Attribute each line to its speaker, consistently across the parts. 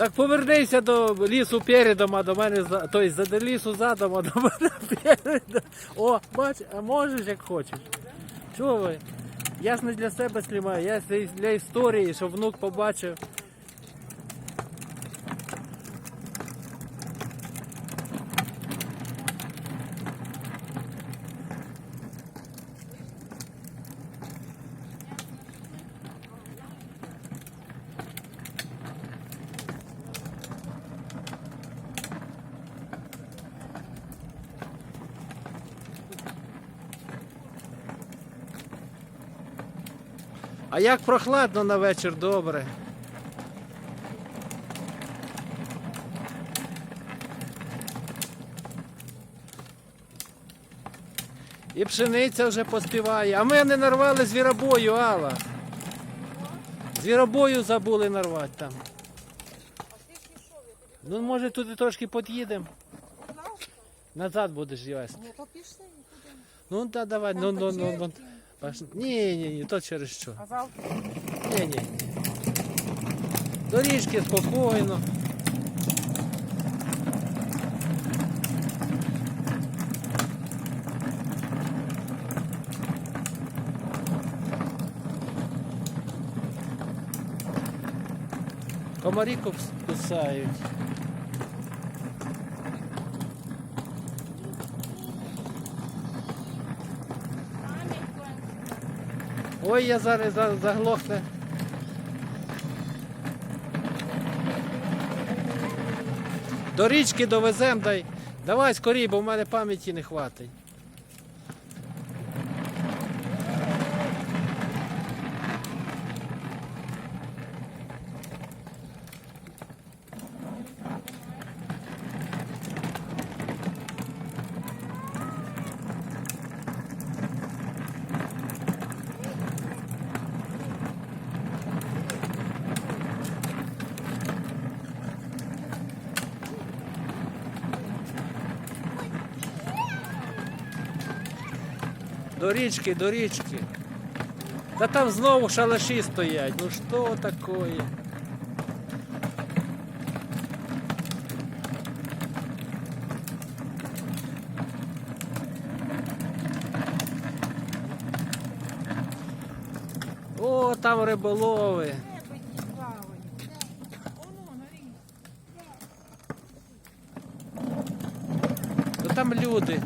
Speaker 1: Так повернися до лісу передом, а до мене за. Тобто за лісу задом, а до мене передом. О, бач, а можеш як хочеш. Чого ви? Я ж не для себе знімаю, я для історії, щоб внук побачив. А як прохладно на вечір, добре. І пшениця вже поспіває. А ми не нарвали звіробою, Алла. Звіробою забули нарвати там. Ну, може, туди трошки під'їдемо. Назад будеш
Speaker 2: пішли нікуди.
Speaker 1: Ну, да, давай, ну, ну, ну, ну. Паш- Ні, ні, ні, то через що.
Speaker 2: А завтра?
Speaker 1: Ні, ні. Доріжки спокійно. Комарі кус- кусають. Ой, я зараз за- заглохне. До річки довезем, дай. Давай скорій, бо в мене пам'яті не хватить. До річки, до річки. Та там знову шалаші стоять. Ну що такое? О, там риболови. То там люди.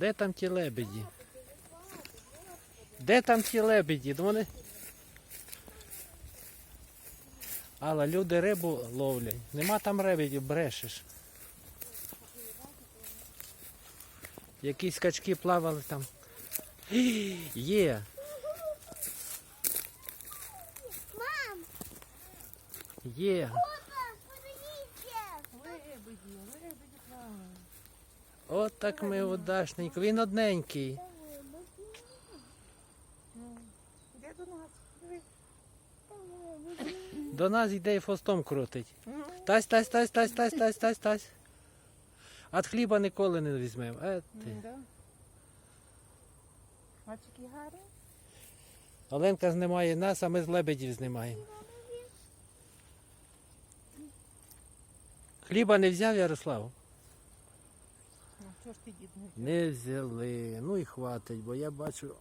Speaker 1: Де там ті лебеді? Де там ті лебеді? Ну, Вони... Алла, люди рибу ловлять. Нема там лебедів, брешеш. Якісь качки плавали там. Є. Є.
Speaker 2: Лебеді, лебеді плавають.
Speaker 1: От так ми удачненько. Він одненький.
Speaker 2: Ну, до нас.
Speaker 1: До нас йде і фостом крутить. Тась, тась, тась, тась, тась, тась, тась, тась. От хліба ніколи не візьмемо. Е, ти.
Speaker 2: Мальчики гарні.
Speaker 1: Оленка знімає нас, а ми з лебедів знімаємо. Хліба не взяв, Ярослав?
Speaker 2: Ж ти не
Speaker 1: Не взяли. Ну і хватить, бо я бачу,